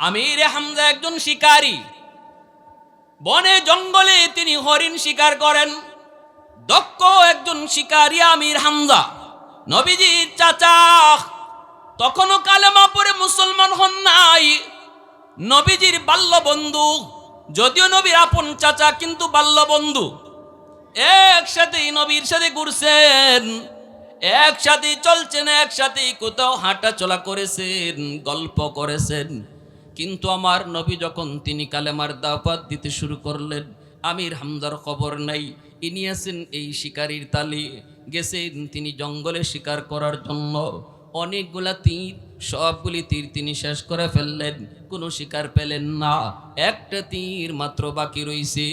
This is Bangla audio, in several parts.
আমির হামজা একজন শিকারী। বনে জঙ্গলে তিনি হরিণ শিকার করেন। দক্ষ একজন শিকারী আমির হামজা। নবীজির চাচা। তখনও কালেমা পরে মুসলমান হন নাই। নবীজির বাল্য বন্ধু যদিও নবীর আপন চাচা, কিন্তু বাল্য বন্ধু একসাথেই নবীর সাথে ঘুরছেন। একসাথে চলছেন, একসাথে কোথাও হাঁটা চলা করেছেন, গল্প করেছেন। কিন্তু আমার নবী যখন তিনি কালেমার দাওয়াত দিতে শুরু করলেন, আমির হামদার খবর নাই ইনি আছেন এই শিকারির তালি, গেছেন তিনি জঙ্গলে শিকার করার জন্য। অনেকগুলা তীর, সবগুলি তীর তিনি শেষ করে ফেললেন, কোনো শিকার পেলেন না। একটা তীর মাত্র বাকি রইছে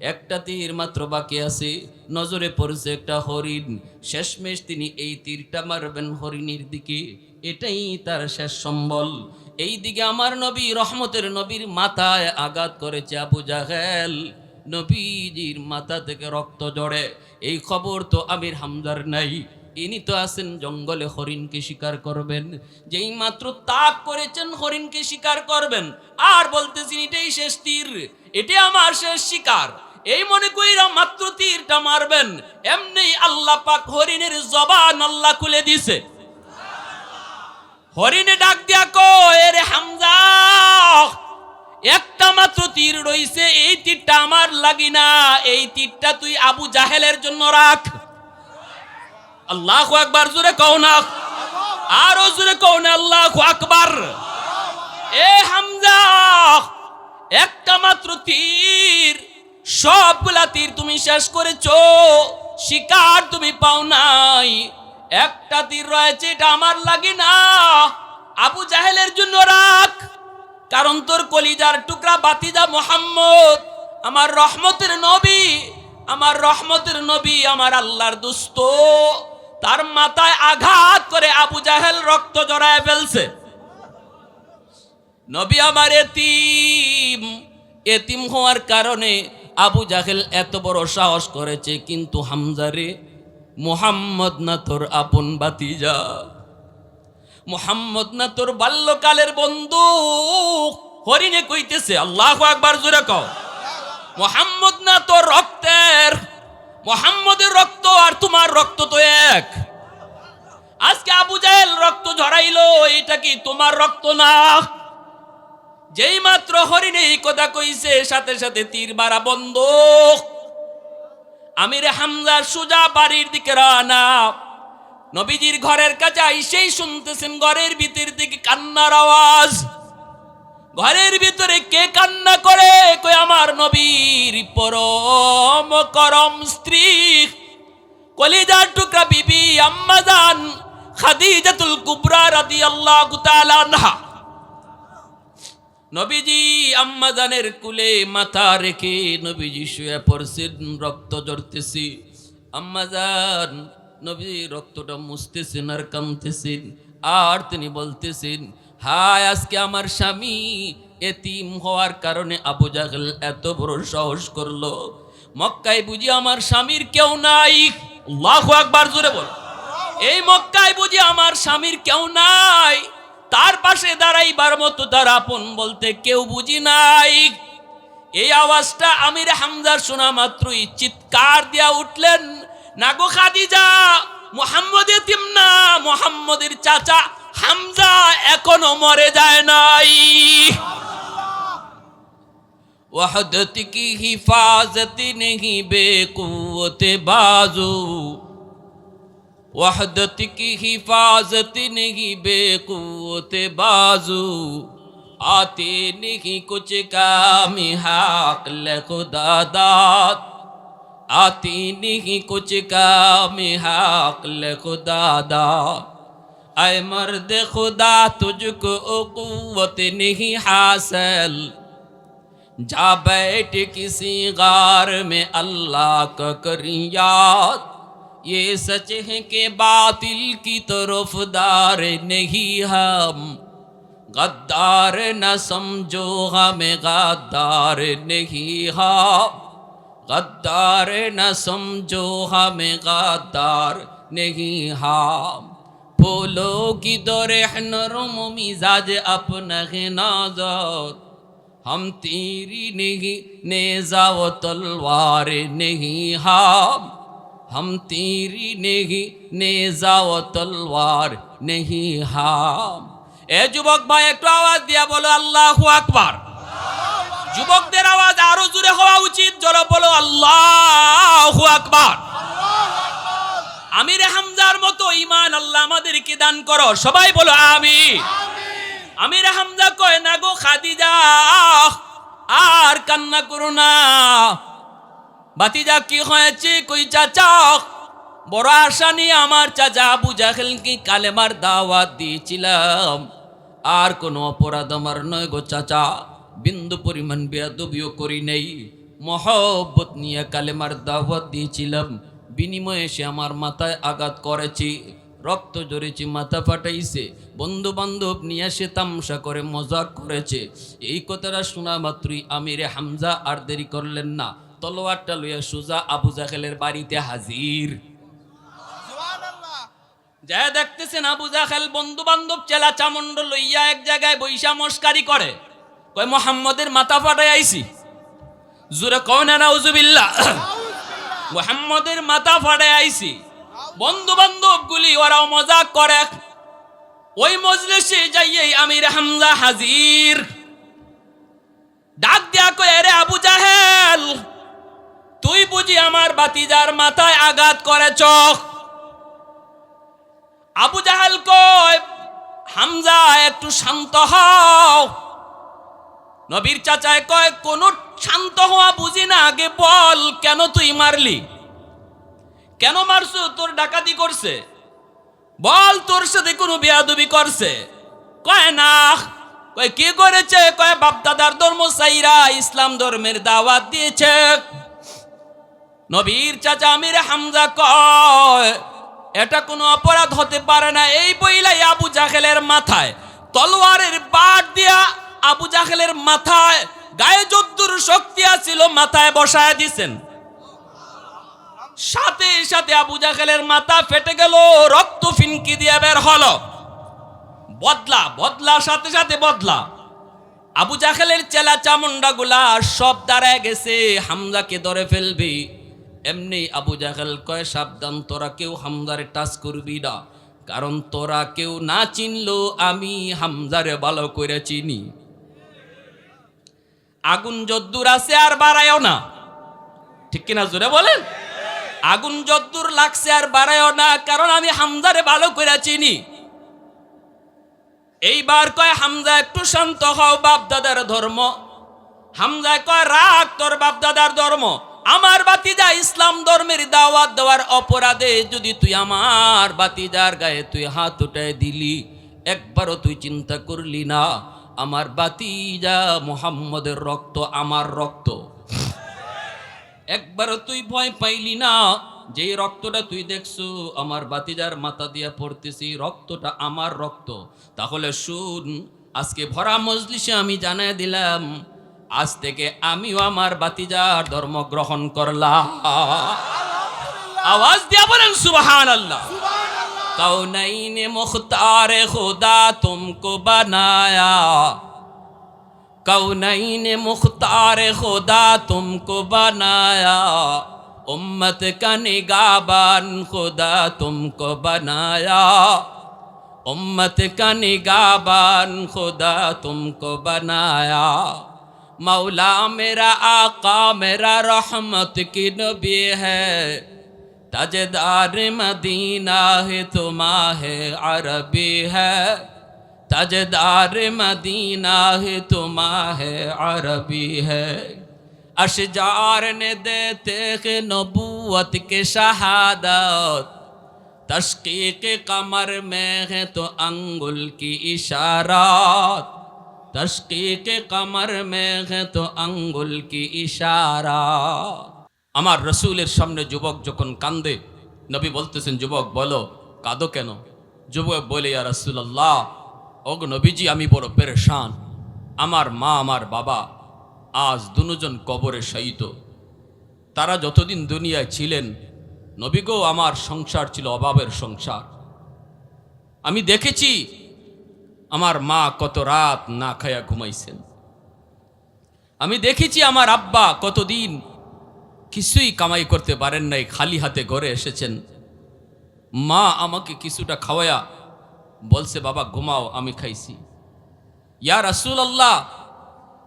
একটা তীর মাত্র বাকি আছে। নজরে পড়ছে একটা হরিণ। শেষমেশ তিনি এই তীরটা মারবেন হরিণীর দিকে। এটাই তার শেষ সম্বল। এই দিকে আমার নবী রহমতের নবীর মাথায় আঘাত করেছে আবু জাহেল। নবীজির মাথা থেকে রক্ত জড়ে এই খবর তো আমির হামদার নাই। ইনি তো আছেন জঙ্গলে হরিণকে শিকার করবেন। যেই মাত্র তাক করেছেন হরিণকে শিকার করবেন। আর বলতেছেন এটাই শেষ তীর। এটা আমার শেষ শিকার। এই মনে কইরা মাত্র তীরটা মারবেন। এমনি আল্লাহ পাক হরিণের জবান আল্লাহ খুলে দিছে। হরিণে ডাক দিয়া কো এরে হামজা, একটা মাত্র তীর রইছে, এই তীরটা আমার লাগি না, এই তীরটা তুই আবু জাহেলের জন্য রাখ। আল্লাহ আকবার, জোরে কও না। আরও জোরে কও না, আল্লাহ আকবার। এ হামজা, একটা মাত্র তীর সবগুলা তীর তুমি শেষ করেছ, শিকার তুমি পাও নাই। একটা তীর রয়েছে, এটা আমার লাগে না। আবু জাহেলের জন্য রাখ, কারণ তোর কলিজার টুকরা বাতিজা মোহাম্মদ, আমার রহমতের নবী, আমার রহমতের নবী আমার আল্লাহর দুস্ত। তার মাথায় আঘাত করে আবু জাহেল রক্ত জড়ায় ফেলছে। নবী আমার এতিম এতিম হওয়ার কারণে আবু জাহেল এত বড় সাহস করেছে, কিন্তু হামজারে মোহাম্মদ না তোর আপন বাতিজা মোহাম্মদ না তোর বাল্যকালের বন্ধু? হরিণে কইতেছে, আল্লাহ একবার জোরে কও। মোহাম্মদ না তোর রক্তের, মোহাম্মদের রক্ত আর তোমার রক্ত তো এক। আজকে আবু জাহেল রক্ত ঝরাইলো, এটা কি তোমার রক্ত না? যেই মাত্র হরিণে এই কথা কইছে, সাথে সাথে তীর মারা বন্ধ। আমির হামজার সুজা বাড়ির দিকে রানা নবীজির ঘরের কাছে আইসেই শুনতেছেন ঘরের ভিতর দিকে কান্নার আওয়াজ। ঘরের ভিতরে কে কান্না করে? কই আমার নবীর পরম করম স্ত্রী। কলিজার টুকরা বিবি আম্মাজান খাদিজাতুল কুবরা রাদিয়াল্লাহু তাআলা আনহা। নবীজি আম্মাজানের কুলে মাথা রেখে নবীজি শুয়ে পড়ছেন, রক্ত জড়তেছি আম্মাজান নবী রক্তটা মুছতেছেন আর কামতেছেন। আর তিনি বলতেছেন, হায় আজকে আমার স্বামী এতিম হওয়ার কারণে আবু জাহেল এত বড় সাহস করল। মক্কায় বুঝি আমার স্বামীর কেউ নাই। আল্লাহু আকবার, জোরে বল। এই মক্কায় বুঝি আমার স্বামীর কেউ নাই। তার পাশে দাঁড়াইবার মতো তার আপন বলতে কেউ বুঝি নাই। এই আওয়াজটা আমির হামজার শোনা মাত্রই চিৎকার দিয়া উঠলেন নাগো খাদিজা, মোহাম্মদে এতিম না, মোহাম্মদের চাচা হামজা এখনও মরে যায় নাই। ওয়াহদত কি হিফাজতি নেহি বেকুতে বাজু। वहदत की हिफाजत नहीं बेकुवत बाजू। आते नहीं कुछ काम हाकल खुदा दात। आती नहीं कुछ काम हाकल खुदा दात। ऐ मर्द खुदा, तुझको कुवत नहीं हासिल। जा बैठ किसी गार में अल्लाह का करी याद ये सच है कि बातिल की तरफदार नहीं हम गद्दार न समझो हमें गद्दार नहीं हम गद्दार न समझो हमें गद्दार नहीं हम फूलों की दौरे नरम मिजाज अपना है नजर हम तेरी नहीं नेजा व तलवार नहीं हम ہم تیری نہیں نیزا و تلوار نہیں ہام এ যুবক ভাই, একটু আওয়াজ দিয়া বলো, আল্লাহ আকবার। যুবকদের আওয়াজ আরও জোরে হওয়া উচিত, জোরে বলো, আল্লাহ আকবার। আমির হামজার মতো ইমান আল্লাহ আমাদেরকে দান করো। সবাই বলো আমি আমির হামজা কয়, না গো খাদিজা, আর কান্না করো না। বাতিজা কি হয়েছে? কই চাচা? বড় আশা নিয়ে আমার চাচা বুঝা আবু জাহেলকে কালেমার দাওয়াত দিয়েছিলাম। আর কোনো অপরাধ আমার নয় গো চাচা। বিন্দু পরিমাণ বেয়াদবিও করি নেই। মহব্বত নিয়ে কালেমার দাওয়াত দিয়েছিলাম। বিনিময়ে সে আমার মাথায় আঘাত করেছি। রক্ত জড়েছি মাথা ফাটাইছে। বন্ধু বান্ধব নিয়ে সে তামসা করে, মজাক করেছে। এই কথাটা শোনা মাত্রই আমিরে হামজা আর দেরি করলেন না। তলোয়ারটা লইয়া সুজা আবু জাহেলের বাড়িতে হাজির। যা দেখতেছেন আবু জাহেল বন্ধু বান্ধব চেলা চামুন্ড লইয়া এক জায়গায় বৈশা মস্কারি করে। কয় মোহাম্মদের মাথা ফাটাই আইছি। জুরে কওনা নাউজুবিল্লাহ। মোহাম্মদের মাথা ফাটাই আইছি। বন্ধু বান্ধব গুলি ওরাও মজাক করে। ওই মজলিসে যাইয়েই আমির হামজা হাজির। ডাক দিয়া কয় রে আবু জাহেল তুই বুঝি আমার বাতিজার মাথায় আঘাত করেছ আবু জাহাল কয়, হামজা, একটু শান্ত হও। নবীর চাচায় কয়, কোন শান্ত হওয়া বুঝি না, আগে বল, কেন তুই মারলি? কেন মারছো? তোর ডাকাতি করছে। বল, তোর সাথে কোনো বেয়াদবি করছে। কয়, না। কয়, কি করেছে? কয়, বাপদাদার ধর্ম সাইরা ইসলাম ধর্মের দাওয়াত দিয়েছে। নবীর চাচা আমির হামজা কয়, এটা কোনো অপরাধ হতে পারে না। এই বইলাই আবু জাহেলের মাথায়। তলোয়ারের বাট দিয়া আবু জাহেলের মাথায় গায়ে যদ্দুর শক্তি আছিল, মাথায় বসায় দিছেন। সাথে সাথে আবু জাহেলের মাথা ফেটে গেল, রক্ত ফিনকি দিয়ে বের হলো। বদলা বদলা, সাথে সাথে বদলা। আবু জাহেলের চেলা চামুন্ডা গুলা সব দাঁড়ায় গেছে, হামজাকে ধরে ফেলবি। এমনি আবু জাহেল কয়, সাবধান, তোরা কেউ হামজারে টাচ করবি না। কারণ তোরা কেউ না চিনলো আমি হামজারে ভালো করে চিনি। আগুন যদ্দুর আছে আর বাড়ায়ও না। ঠিক কিনা জোরে বলেন? আগুন যদ্দুর লাগছে আর বাড়ায়ও না, কারণ আমি হামজারে ভালো করে চিনি। এইবার কয়, হামজা, একটু শান্ত হও বাপ দাদার ধর্ম। হামজা কয়, রাগ, তোর বাপ দাদার ধর্ম। আমার বাতিজা ইসলাম ধর্মের দাওয়াত দেওয়ার অপরাধে যদি তুই আমার বাতিজার গায়ে তুই হাত উঠায় দিলি, একবারও তুই চিন্তা করলি না, আমার বাতিজা মোহাম্মদের রক্ত আমার রক্ত। একবারও তুই ভয় পাইলি না, যেই রক্তটা তুই দেখছ, আমার বাতিজার মাথা দিয়া পড়তেছি, রক্তটা আমার রক্ত। তাহলে শুন, আজকে ভরা মজলিসে আমি জানাই দিলাম আজ থেকে আমিও আমার বাতিজার ধর্ম গ্রহণ করলাম। আওয়াজ দিয়া বলেন সুবাহান আল্লাহ খুদা তুমকো বানায়া। খুদা তুমকো বানায়া। নিগাবান খুদা তুমক বানায়া। मौला मेरा आका मेरा रहमत की नबी है ताजदार मदीना है तुमाह अरबी है ताजदार मदीना है तुमाह अरबी है अशजार ने देते के नबूवत के शहादत तशकीक कमर में है तो अंगुल की इशारात তস্কিক কমর মেঘ তো আঙ্গুল কি ইশারা আমার রসুলের সামনে যুবক যখন কান্দে নবী বলতেছেন যুবক বলো কাঁদো কেন যুবক বলে ইয়া রসুল্লাহ অগ নবীজি আমি বড় পেরেশান আমার মা আমার বাবা আজ দুজন কবরে সহিত তারা যতদিন দুনিয়ায় ছিলেন, নবীগো, আমার সংসার ছিল অভাবের সংসার। আমি দেখেছি আমার মা কত রাত না খায়া ঘুমাইছেন। আমি দেখেছি আমার আব্বা কতদিন কিছুই কামাই করতে পারেন নাই, খালি হাতে ঘরে এসেছেন। মা আমাকে কিছুটা খাওয়ায়া বলছে, বাবা, ঘুমাও, আমি খাইছি। ইয়া রাসুল আল্লাহ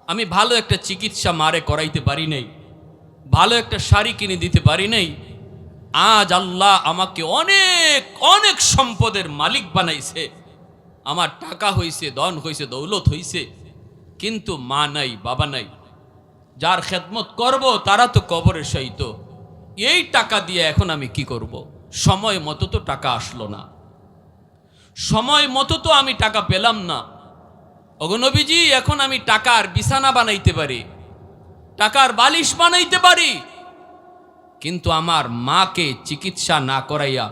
আমি ভালো একটা চিকিৎসা মারে করাইতে পারি নাই, ভালো একটা শাড়ি কিনে দিতে পারি নাই। আজ আল্লাহ আমাকে অনেক অনেক সম্পদের মালিক বানাইছে। আমার টাকা হইছে দন হইছে, দৌলত হইছে, কিন্তু মা নাই, বাবা নাই। যার খেদমত করব, তারা তো কবরের সহিত। এই টাকা দিয়ে এখন আমি কি করব। সময় মতো তো টাকা আসলো না। সময় মতো তো আমি টাকা পেলাম না। অগনবীজি এখন আমি টাকার বিছানা বানাইতে পারি, টাকার বালিশ বানাইতে পারি। কিন্তু আমার মাকে চিকিৎসা না করাইয়া,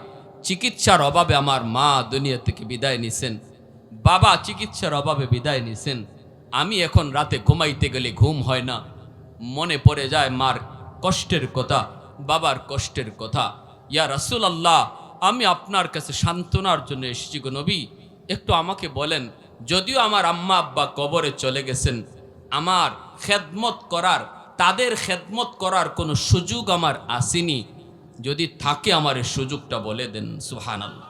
চিকিৎসার অভাবে আমার মা দুনিয়া থেকে বিদায় নিছেন। বাবা চিকিৎসার অভাবে বিদায় নিছেন। আমি এখন রাতে ঘুমাইতে গেলে ঘুম হয় না। মনে পড়ে যায় মার কষ্টের কথা, বাবার কষ্টের কথা। ইয়া রাসুল আল্লাহ আমি আপনার কাছে সান্ত্বনার জন্য এসেছি গো নবী। একটু আমাকে বলেন, যদিও আমার আম্মা আব্বা কবরে চলে গেছেন, আমার খেদমত করার, তাদের খেদমত করার কোনো সুযোগ আমার আসেনি। যদি থাকে আমার সুযোগটা বলে দেন সুহান আল্লাহ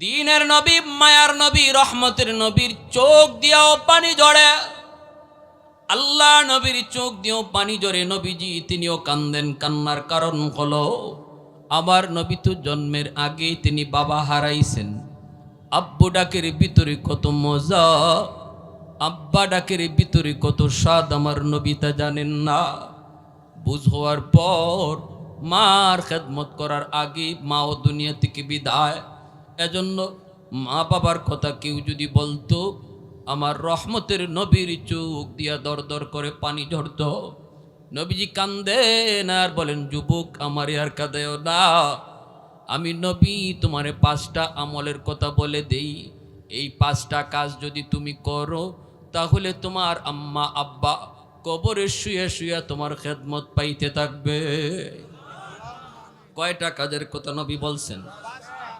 দিনের নবী, মায়ার নবী, রহমতের নবীর চোখ দিয়াও পানি জড়ে আল্লাহ নবীর চোখ দিয়েও পানি জড়ে নবীজি, তিনিও কান্দেন। কান্নার কারণ হলো, আমার নবী তো জন্মের আগেই তিনি বাবা হারাইছেন। আব্বু ডাকের ভিতরে কত মজা, আব্বা ডাকের ভিতরে কত স্বাদ আমার নবী তা জানেন না। বুঝ পর, মার খেদমত করার আগে মাও দুনিয়া থেকে বিদায়। এজন্য মা বাবার কথা কেউ যদি বলতো, আমার রহমতের নবীর চোখ দিয়া দর দর করে পানি ঝরত। নবীজি কান্দেন আর বলেন, যুবক, আমার আর কাঁদেও না। আমি নবী, তোমারে পাঁচটা আমলের কথা বলে দেই। এই পাঁচটা কাজ যদি তুমি করো, তাহলে তোমার আম্মা, আব্বা কবরে শুয়ে শুয়ে তোমার খেদমত পাইতে থাকবে। কয়টা কাজের কথা নবী বলছেন?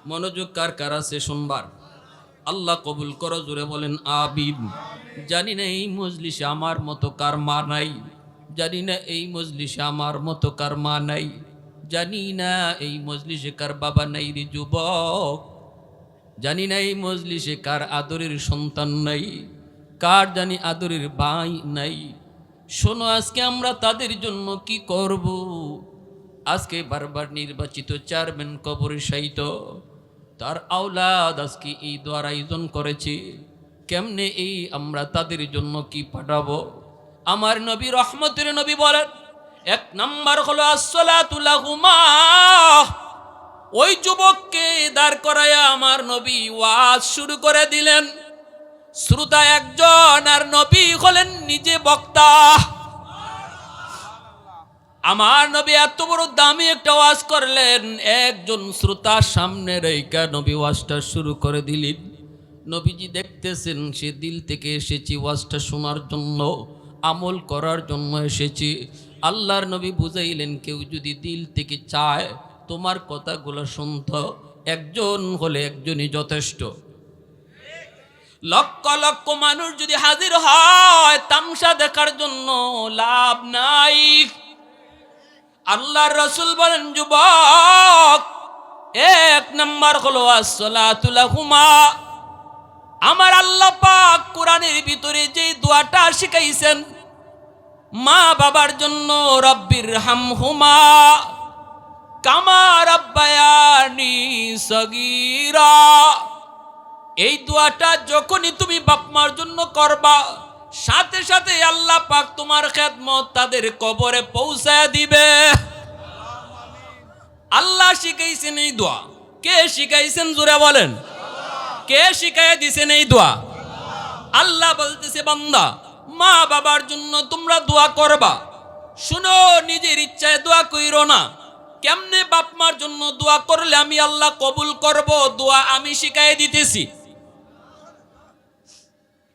মনোযোগ কার কার আছে শুনবার আল্লাহ কবুল করো, জোরে বলেন আবিব জানি না এই মজলিসে আমার মতো কার মা নাই। জানি না এই মজলিসে আমার মতো কার মা নাই। জানি না এই মজলিসে কার বাবা নাই রে যুবক। জানি না এই মজলিসে কার আদরের সন্তান নাই। কার জানি আদরের ভাই নাই। শোনো, আজকে আমরা তাদের জন্য কি করব? আজকে বারবার নির্বাচিত চেয়ারম্যান কবরে সাইত তার আওলাদ আজকে এই দ্বার আয়োজন করেছে। কেমনে এই আমরা তাদের জন্য কি পাঠাবো? আমার নবী রহমতের নবী বলেন, এক নাম্বার হলো আসসালাতুল্লাহুমা ওই যুবককে দাঁড় করাইয়া আমার নবী ওয়াজ শুরু করে দিলেন। শ্রোতা একজন আর নবী হলেন নিজে বক্তা। আমার নবী এত বড় দামি একটা ওয়াজ করলেন, একজন শ্রোতার সামনে রেখা নবী ওয়াজটা শুরু করে দিলেন। নবীজি দেখতেছেন, সে দিল থেকে এসেছি ওয়াজটা শোনার জন্য, আমল করার জন্য এসেছি। আল্লাহর নবী বুঝাইলেন, কেউ যদি দিল থেকে চায়, তোমার কথাগুলো শুনত, একজন হলে একজনই যথেষ্ট। লক্ষ লক্ষ মানুষ যদি হাজির হয়, তামসা দেখার জন্য লাভ নাই। আল্লাহর রসুল বলেন, যুবক, এক নম্বর হলো আসসালাতুলাহুমা আমার আল্লাহ পাক কোরআনের ভিতরে যে দোয়াটা শিখাইছেন, মা বাবার জন্য রব্বির হামহুমা, কামা রব্বায়ানি সগীরা। এই দোয়াটা যখনই তুমি বাপ মার জন্য করবা সাথে সাথে আল্লাহ পাক তোমার খেদমত তাদের কবরে পৌঁছায় দিবে। আল্লাহ শিখাইছেন এই দোয়া। কে শিখাইছেন জোরে বলেন? কে শিখাই দিছেন এই দোয়া? আল্লাহ বলতেছে, বান্দা, মা বাবার জন্য তোমরা দোয়া করবা। শুনো, নিজের ইচ্ছায় দোয়া কইরো না। কেমনে বাপ মার জন্য দোয়া করলে আমি আল্লাহ কবুল করব? দোয়া আমি শিখাই দিতেছি।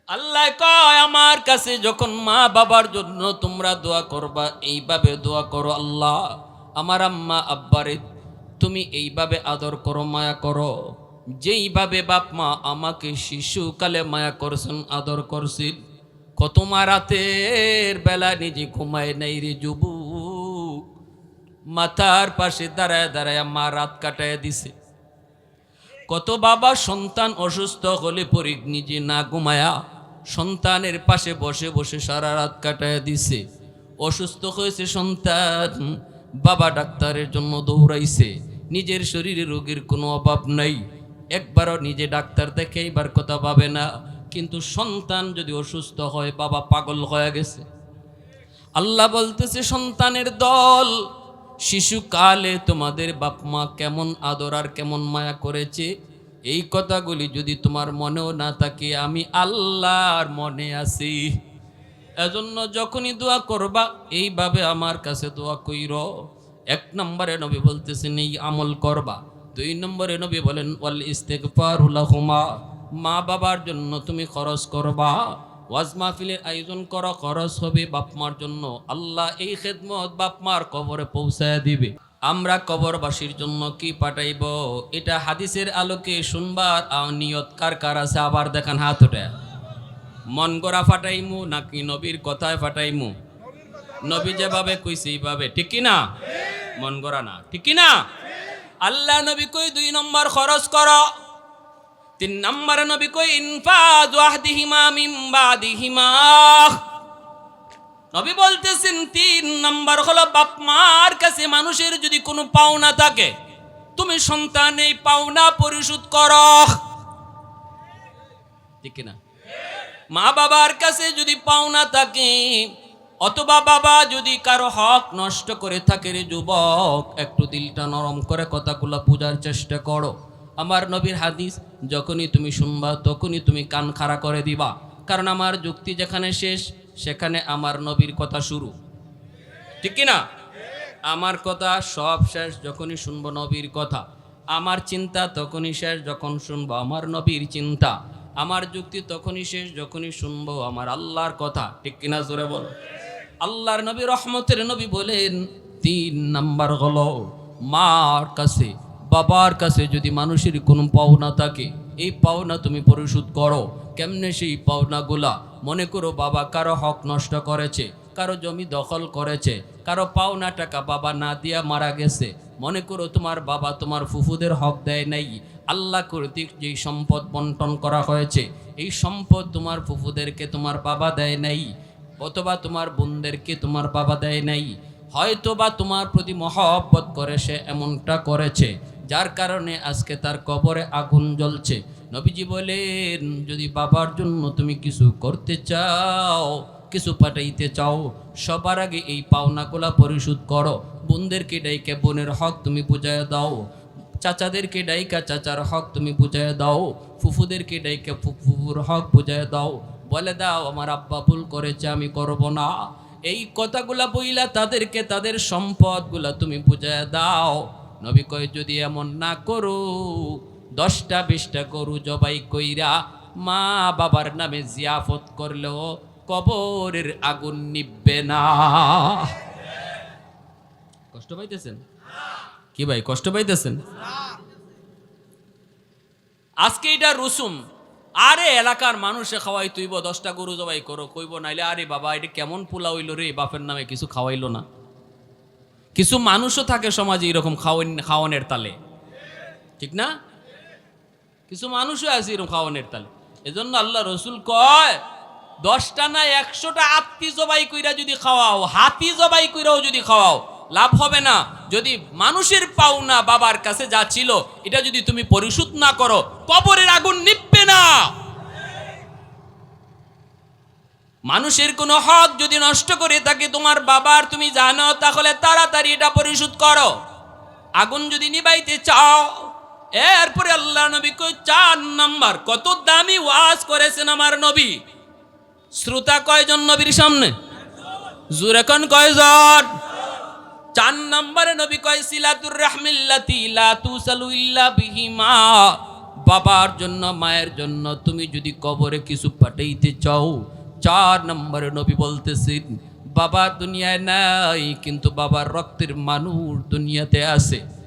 আল্লাহ কয়, আমার কাছে যখন মা বাবার জন্য তোমরা দোয়া করবা, এইভাবে দোয়া করো আল্লাহ। আমার আম্মা, আব্বারে, তুমি এইভাবে আদর করো, মায়া করো। যেইভাবে বাপ মা আমাকে শিশুকালে মায়া করছেন, আদর করছেন, কত মা রাতের বেলা নিজে ঘুমায় নাই রে যুবক। মাথার পাশে দাঁড়ায় দাঁড়ায় মা রাত কাটায় দিছে। কত বাবা সন্তান অসুস্থ হলে পরে নিজে না ঘুমায়া সন্তানের পাশে বসে বসে সারা রাত কাটায় দিছে। অসুস্থ হয়েছে সন্তান, বাবা ডাক্তারের জন্য দৌড়াইছে। নিজের শরীরে রোগীর কোনো অভাব নাই। একবারও নিজে ডাক্তার দেখে এবার কথা পাবে না। কিন্তু সন্তান যদি অসুস্থ হয়, বাবা পাগল হয়ে গেছে। আল্লাহ বলতেছে, সন্তানের দল, শিশুকালে তোমাদের বাপ মা কেমন আদর আর কেমন মায়া করেছে? এই কথাগুলি যদি তোমার মনেও না থাকে, আমি আল্লাহর মনে আছি। এজন্য যখনই দোয়া করবা, এইভাবে আমার কাছে দোয়া কইর। এক নম্বরে নবী বলতেছেন, এই আমল করবা। দুই নম্বরে নবী বলেন, ওয়াল ইস্তেগফারুলাহুমা মা বাবার জন্য তুমি খরচ করবা। ওয়াজ মাহফিলের আয়োজন করা খরচ হবে বাপমার জন্য। আল্লাহ এই খেদমত বাপমার কবরে পৌঁছায় দিবে। আমরা কবরবাসীর জন্য কি পাঠাইব? এটা হাদিসের আলোকে শুনবার নিয়ত কার কার আছে? আবার দেখান হাত ওটা মন গড়া ফাটাইমু নাকি নবীর কথায় ফাটাইমু? নবী যেভাবে কইছে এইভাবে। ঠিক কি না? মন গড়া না। ঠিক কি না? আল্লাহ নবী কই দুই নম্বর খরচ করো। তিন নম্বর নবী কই, ইনফাজ ওয়াহদিহিমা মিন বাদিহিমা। নবী বলতেছেন, তিন নম্বর হলো বাপ মার কাছে মানুষের যদি কোনো পাওনা থাকে, তুমি সন্তান এই পাওনা পরিশোধ করো। ঠিক না মা বাবার কাছে যদি পাওনা থাকে, অথবা বাবা যদি কারও হক নষ্ট করে থাকে রে যুবক, একটু দিলটা নরম করে কথাগুলো বোঝার চেষ্টা করো। আমার নবীর হাদিস, যখনই তুমি শুনবা তখনই তুমি কান খাড়া করে দিবা। কারণ আমার যুক্তি যেখানে শেষ সেখানে আমার নবীর কথা শুরু। ঠিক কি না আমার কথা সব শেষ যখনই শুনব নবীর কথা। আমার চিন্তা তখনই শেষ যখন শুনব আমার নবীর চিন্তা। আমার যুক্তি তখনই শেষ যখনই শুনব আমার আল্লাহর কথা। ঠিক কিনা জোরে বলো? আল্লাহর নবী রহমতের নবী বলেন, তিন নাম্বার হলো মার কাছে, বাবার কাছে যদি মানুষের কোনো পাওনা থাকে, এই পাওনা তুমি পরিশোধ করো। কেমনে সেই পাওনাগুলা মনে করো বাবা কারও হক নষ্ট করেছে, কারও জমি দখল করেছে, কারও পাওনা টাকা বাবা না দিয়া মারা গেছে। মনে করো তোমার বাবা তোমার ফুফুদের হক দেয় নাই। আল্লাহ কর্তৃক যেই সম্পদ বন্টন করা হয়েছে, এই সম্পদ তোমার ফুফুদেরকে তোমার বাবা দেয় নাই, অথবা তোমার বোনদেরকে তোমার বাবা দেয় নাই। হয়তো বা তোমার প্রতি মহব্বত করে সে এমনটা করেছে, যার কারণে আজকে তার কবরে আগুন জ্বলছে। নবীজি বলেন, যদি বাবার জন্য তুমি কিছু করতে চাও, কিছু পাঠাইতে চাও, সবার আগে এই পাওনাগুলা পরিশোধ করো। বোনদেরকে ডাইকে বোনের হক তুমি বুঝায় দাও। চাচাদেরকে ডাইকা চাচার হক তুমি বুঝায় দাও। ফুফুদেরকে ডাইকা ফুফুর হক বুঝায় দাও। বলে দাও, আমার আব্বা ভুল করেছে, আমি করব না। এই কথাগুলা বইলা তাদেরকে তাদের সম্পদগুলা তুমি বুঝায় দাও। নবী কয়, যদি এমন না করো দশটা বিশটা গরু জবাই কইরা মা বাবার নামে জিয়াফত করলেও কবরের আগুন নিববে না। কষ্ট পাইতেছেন? কি ভাই, কষ্ট পাইতেছেন? আজকে এটা রসুম। আরে এলাকার মানুষে খাওয়াই তুইব, দশটা গরু জবাই করো, কইব নাইলে, আরে বাবা, এটা কেমন পোলা হইল রে, বাপের নামে কিছু খাওয়াইলো না। কিছু মানুষও থাকে সমাজে এরকম খাওয়ান খাওয়ানের তালে। ঠিক না? কিছু মানুষও আছে এরকম খাওয়ানের তালে। এজন্য আল্লাহ রসুল কয়, দশটা না একশোটা আত্মি জবাই কইরা যদি খাওয়াও, হাতি জবাই কইরাও যদি খাওয়াও, লাভ হবে না। যদি মানুষের পাওনা বাবার কাছে যা ছিল, এটা যদি তুমি পরিশোধ না করো, কবরের আগুন নিববে না। মানুষের কোনো হক যদি নষ্ট করে থাকে তোমার বাবার, তুমি জানো, তাহলে তাড়াতাড়ি এটা পরিশোধ করো। আগুন যদি নিবাইতে চাও এরপরে আল্লাহ নবী কই, চার নাম্বার, কত দামি ওয়াজ করেছেন আমার নবী। শ্রোতা কয়জন নবীর সামনে? জুরেকন কয়জন? চার নম্বরে নবী কয়, সিলাতুর রাহমিল্লাতি লা তুসালু ইল্লা বিহিমা। বাবার জন্য, মায়ের জন্য তুমি যদি কবরে কিছু পাঠাইতে চাও, চার নম্বরে নবী বলতেছেন, বাবা দুনিয়ায় নাই, কিন্তু বাবার রক্তের মানুষ দুনিয়াতে আছে।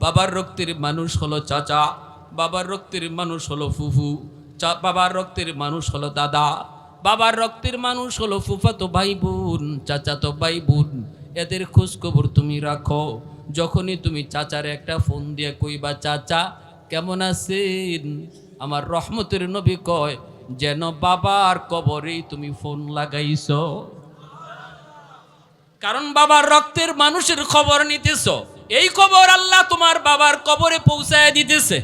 বাবার রক্তের মানুষ হলো চাচা, বাবার রক্তের মানুষ হলো ফুফু, চা- বাবার রক্তের মানুষ হলো দাদা, বাবার রক্তের মানুষ হলো ফুফাতো ভাই বোন চাচাতো ভাই বোন এদের খোঁজ খবর তুমি রাখো, যখনই তুমি চাচার একটা ফোন দিয়ে কইবা, চাচা, কেমন আছেন? আমার রহমতের নবী কয়, যেন বাবার কবরেই তুমি ফোন লাগাইছো। কারণ বাবার রক্তের মানুষের খবর নিতেছ। এই খবর আল্লাহ তোমার বাবার কবরে পৌঁছায় দিতেছে।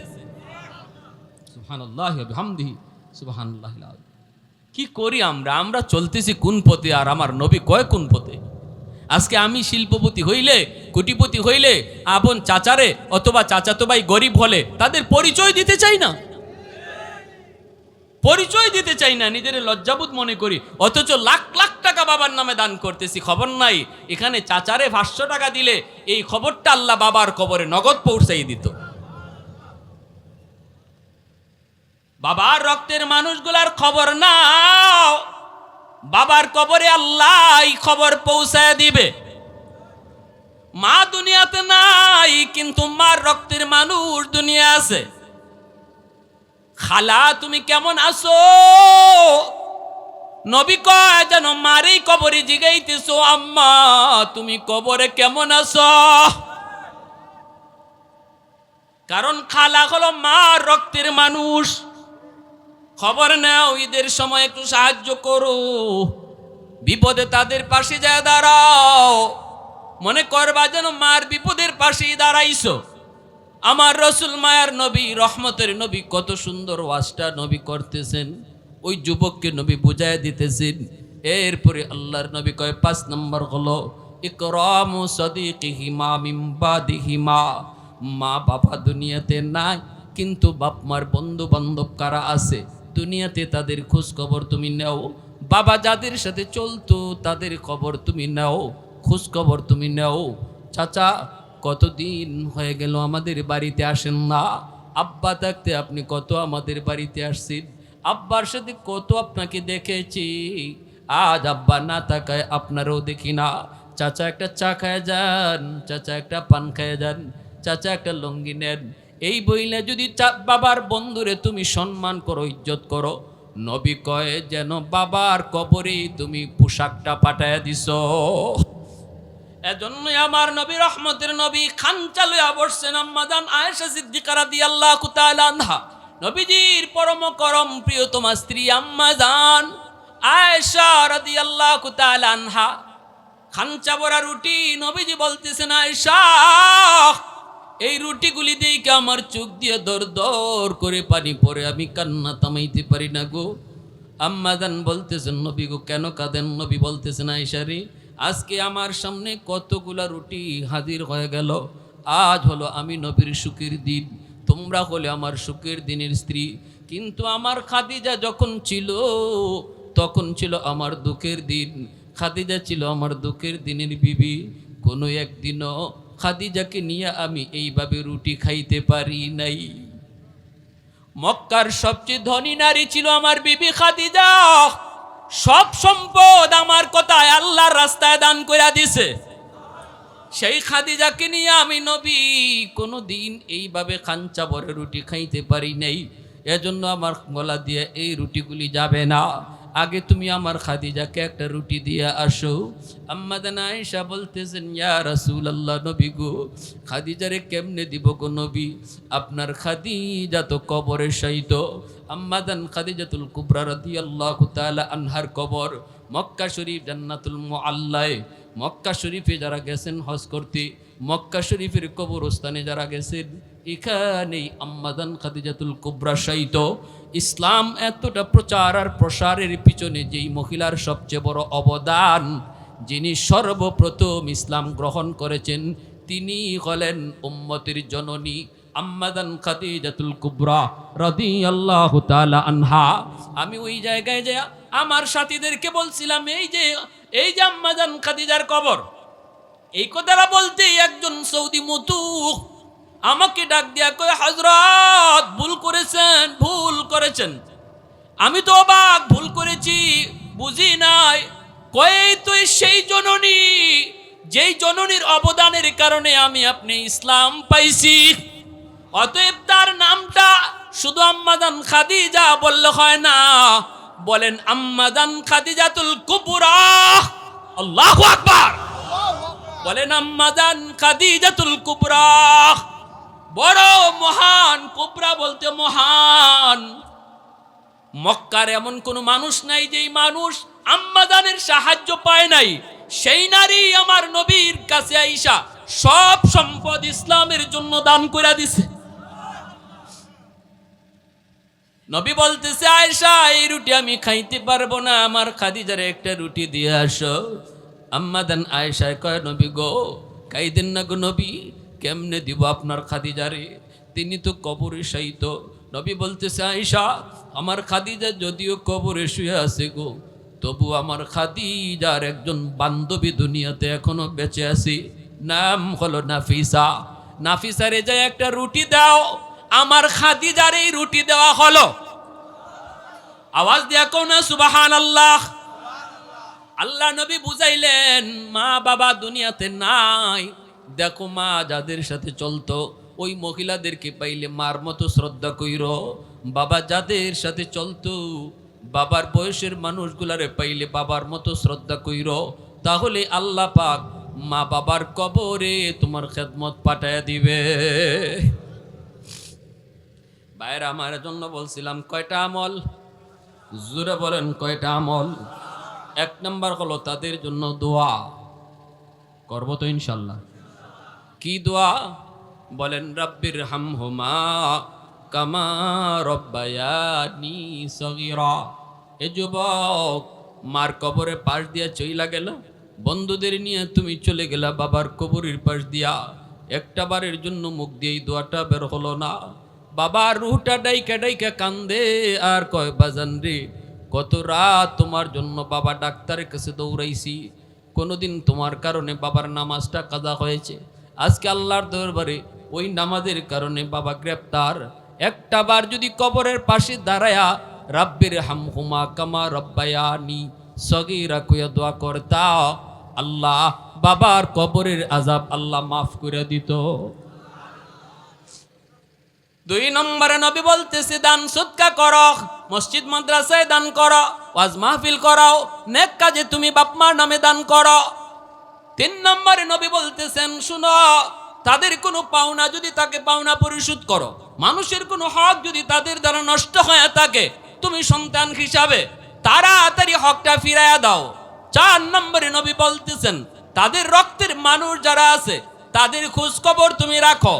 কি করি আমরা? আমরা চলতেছি কোন পথে আর আমার নবী কয় কোন পথে? আজকে আমি শিল্পপতি হইলে, কোটিপতি হইলে, আপন চাচারে অথবা চাচাতো ভাই গরিব হলে তাদের পরিচয় দিতে চাই না। পরিচয় দিতে চাই না, নিজের লজ্জাবোধ মনে করি। অথচ লাখ লাখ টাকা বাবার নামে দান করতেছি, খবর নাই। এখানে চাচারে পাঁচশো টাকা দিলে এই খবরটা আল্লাহ বাবার কবরে নগদ পৌঁছাই দিত। বাবার রক্তের মানুষগুলার খবর নাও। বাবার কবরে আল্লাহ এই খবর পৌঁছায় দিবে। মা দুনিয়াতে নাই, কিন্তু মার রক্তের মানুষ দুনিয়া আছে। খালা, তুমি কেমন আছো? নবী কয়, যেন মারেই কবরে জিগাইতেছো, আম্মা, তুমি কবরে কেমন আছো? কারণ খালা হলো মা রক্তের মানুষ। খবর নাও, ঈদের সময় একটু সাহায্য করো। বিপদে তাদের পাশে যায়, দাঁড়াও। মনে করবা যেন মার বিপদের পাশেই দাঁড়াইছো। আমার রসুল মায়ার নবী, রহমতের নবী, কত সুন্দর ওয়াজটা নবী করতেছেন। ওই যুবককে নবী বুঝায় দিতেছেন, এরপরে আল্লাহর নবী কয়, পাঁচ নম্বর হলো, ইকরামু সদিকিহিমা মিম্বাদিহিমা মা বাবা দুনিয়াতে নাই, কিন্তু বাপ মার বন্ধু বান্ধব কারা আছে? দুনিয়াতে তাদের খোঁজ খবর তুমি নাও। বাবা যাদের সাথে চলতো, তাদের খবর তুমি নাও। খোঁজ খবর তুমি নাও। চাচা, কতদিন হয়ে গেল আমাদের বাড়িতে আসেন না? আব্বা থাকতে আপনি কত আমাদের বাড়িতে আসছেন? আব্বার সাথে কত আপনাকে দেখেছি। আজ আব্বা না তাকায় আপনারও দেখি না। চাচা একটা চা খায় যান, চাচা একটা পান খায় যান, চাচা একটা লঙ্গি নেন। এই বইলে যদি বাবার বন্ধুরে তুমি সম্মান করো, ইজ্জত করো, নবী কয় যেন বাবার কবরে তুমি পোশাকটা পাঠায় দিছ। এজন্যই আমার নবী রহমতের নবী খান চালু বসছেন আম্মাদান আয়েশা সিদ্দিকা রাদিয়াল্লাহু তাআলা আনহা। নবীজির পরম করম প্রিয়তমা স্ত্রী আম্মাজান আয়েশা রাদিয়াল্লাহু আনহা। খাঞ্চা বড়া রুটি নবীজি বলতেছেন, আয়েশা, এই রুটিগুলি দেখে আমার চোখ দিয়ে দর দর করে পানি পড়ে, আমি কান্না থামাইতে পারি না গো। আম্মাদান বলতেছেন, নবী গো, কেন কাঁদেন? নবী বলতেছেন আইসারি আজকে আমার সামনে কতগুলা রুটি হাজির হয়ে গেল, আজ হলো আমি নবীর সুখের দিন। তোমরা হলে আমার সুখের দিনের স্ত্রী। কিন্তু আমার খাদিজা যখন ছিল, তখন ছিল আমার দুঃখের দিন। খাদিজা ছিল আমার দুঃখের দিনের বিবি। কোনো একদিনও খাদিজাকে নিয়ে আমি এইভাবে রুটি খাইতে পারি নাই। মক্কার সবচেয়ে ধনী নারী ছিল আমার বিবি খাদিজা। সব সম্পদ আমার কথায় আল্লাহর রাস্তায় দান করে দিছে। সেই খাদিজাকে নিয়ে আমি নবী কোনো দিন এইভাবে খাঞ্চা বড় রুটি খাইতে পারি নাই। এজন্য আমার গলা দিয়ে এই রুটিগুলি যাবে না। আগে তুমি আমার খাদিজাকে একটা রুটি দিয়ে আসো। আম্মাদান বলতেছেন, ইয়া রাসূল আল্লাহ নবী গো, খাদিজারে কেমনে দিব গো নবী? আপনার খাদিজা তো কবরে সহিত আম্মাদান খাদিজাতুল কুবরা রাদিয়াল্লাহু তাআলা আনহার কবর মক্কা শরীফ জান্নাতুল আল্লাহ মক্কা শরীফে যারা গেছেন হজ করতে, মক্কা শরীফের কবরস্থানে যারা গেছেন, এখানেই আম্মাদান খাদিজাতুল কুবরা সহিত ইসলাম এতটা প্রচার আর প্রসারের পিছনে যেই মহিলার সবচেয়ে বড় অবদান, যিনি সর্বপ্রথম ইসলাম গ্রহণ করেছেন, তিনি হলেন উম্মতের জননী। আম্মাদান খাদিজাতুল কুবরা রাদিয়াল্লাহু তাআলা আনহা। আমি ওই জায়গায় যে আমার সাথীদেরকে বলছিলাম, এই যে এই যে আম্মাদান খাদিজার কবর, এই কথাটা বলতে একজন সৌদি মতু আমাকে ডাক দিয়া কয় হজরত ভুল করেছেন ভুল করেছেন। আমি তো অবাক, ভুল করেছি, বুঝি নাই। কয়ে তুই সেই জননী, যেই জননীর অবদানের কারণে আমি আপনি ইসলাম পাইছি। অতএব তার নামটা শুধু আম্মাদান খাদিজা বললে হয় না। বলেন আম্মাদান খাদিজাতুল কুবরা। আল্লাহু আকবার। বলেন আম্মাদান খাদিজাতুল কুবরা। বড় মহান কুবরা বলতে মহান। মক্কার এমন কোন মানুষ নাই যেই মানুষ আম্মাদানের সাহায্য পায় নাই। সেই নারী আমার নবীর কাছে আইসা সব সম্পদ ইসলামের জন্য দান করে দিছে। নবী বলতেছে আয়সা এই রুটি আমি খাইতে পারব না। আমার খাদিজারে একটা রুটি দিয়ে আসো। আম্মাদান আয়সায় কয়, নবী গো খাইতেন না গো নবী, কেমনে দিব আপনার খাদিজারে তিনি তো কবরে সাইত নবী বলতেছে আয়সা আমার খাদিজা যদিও কবরে শুয়ে আছে গো, তবু আমার খাদিজার একজন বান্ধবী দুনিয়াতে এখনও বেঁচে আছে। নাম হলো নাফিসা। নাফিসারে যায় একটা রুটি দাও। আমার খাদিজার এই রুটি দেওয়া হলো। আওয়াজ দিয়া না সুবাহান আল্লাহ আল্লাহ নবী বুঝাইলেন, মা বাবা দুনিয়াতে নাই। দেখো মা যাদের সাথে চলতো, ওই মহিলাদেরকে পাইলে মার মতো শ্রদ্ধা কইর। বাবা যাদের সাথে চলতো, বাবার বয়সের মানুষগুলারে পাইলে বাবার মতো শ্রদ্ধা কইর। তাহলে আল্লাহ পাক মা বাবার কবরে তোমার খেদমত পাঠায় দিবে। বাইরে আমার জন্য বলছিলাম, কয়টা আমল? জুড়ে বলেন, কয়টা আমল? এক নম্বর হলো তাদের জন্য দোয়া। করব তো ইনশাল্লাহ। কি দোয়া? বলেন, রব্বির হাম হুমা কামা রব্বায়ানি সগীরা। এ যুবক, মার কবরে পাশ দিয়া চইলা গেল। বন্ধুদের নিয়ে তুমি চলে গেলা বাবার কবরের পাশ দিয়া। একটা বারের জন্য মুখ দিয়ে দোয়াটা বের হলো না। বাবার রুহটা ডাইকা ডাইকা কান্দে, আর কয়, বাজান রে, কত রাত তোমার জন্য বাবা ডাক্তারের কাছে দৌড়াইছি। কোনোদিন তোমার কারণে বাবার নামাজটা কাজা হয়েছে। আজকে আল্লাহর দরবারে ওই নামাজের কারণে বাবা গ্রেপ্তার। একটা বার যদি কবরের পাশে দাঁড়ায়া, রাব্বির হামহুমা কামা রব্বায়ানি, সগীরা কুয়া দোয়া করতা আল্লাহ বাবার কবরের আজাব আল্লাহ মাফ করে দিত। দুই নম্বরে নবী বলতেছে, দান সৎকা কর, মসজিদ, মাদ্রাসায় দান করো, ওয়াজ মাহফিল করাও, নেক কাজে তুমি বাপমার নামে দান করো। তিন নম্বরে নবী বলতেছেন, শুনো, তাদের কোনো পাওনা যদি তাকে পাওনা পরিশোধ করো, মানুষের কোনো হক যদি তাদের দ্বারা নষ্ট হয়ে থাকে, তুমি সন্তান হিসাবে তাড়াতাড়ি হকটা ফিরাইয়া দাও। চার নম্বরে নবী বলতেছেন, তাদের রক্তের মানুষ যারা আছে, তাদের খোঁজ খবর তুমি রাখো।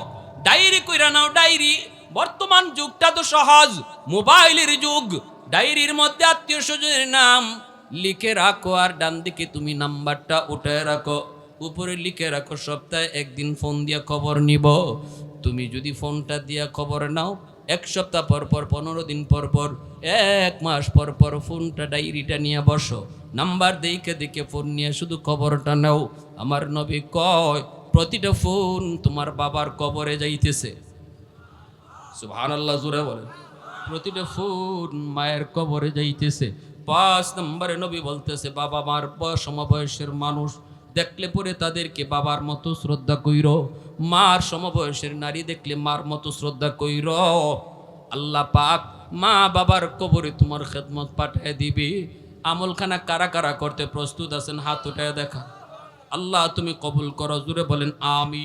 ডায়েরি কইরা নাও ডায়েরি বর্তমান যুগটা তো সহজ। মোবাইলের যুগ। ডায়েরির মধ্যে আত্মীয় স্বজনের নাম লিখে রাখো আর ডান দিকে তুমি নাম্বারটা উঠে রাখো। উপরে লিখে রাখো, সপ্তাহে একদিন ফোন দিয়া খবর নিব। তুমি যদি ফোনটা দিয়া খবর নাও, এক সপ্তাহ পর পর, পনেরো দিন পর পর, এক মাস পর পর ফোনটা ডায়েরিটা নিয়ে বসো। নাম্বার দেখে দেখে ফোন নিয়ে শুধু খবরটা নাও। আমার নবী কয়, প্রতিটা ফোন তোমার বাবার কবরে যাইতেছে। সুবহান আল্লাহ জুড়ে বলেন। প্রতিটা ফোন মায়ের কবরে যাইতেছে। পাঁচ নম্বরে নবী বলতেছে, বাবা মার বয়স, সমবয়সের মানুষ, দেখলে পরে তাদেরকে বাবার মতো শ্রদ্ধা কইর। মার সমবয়সের নারী দেখলে মার মতো শ্রদ্ধা কইর। আল্লাহ পাক মা বাবার কবরে তোমার খেদমত পাঠায় দিবি। আমলখানা কারা কারা করতে প্রস্তুত আছেন, হাত উঠায় দেখা। আল্লাহ তুমি কবুল করো জুড়ে বলেন আমি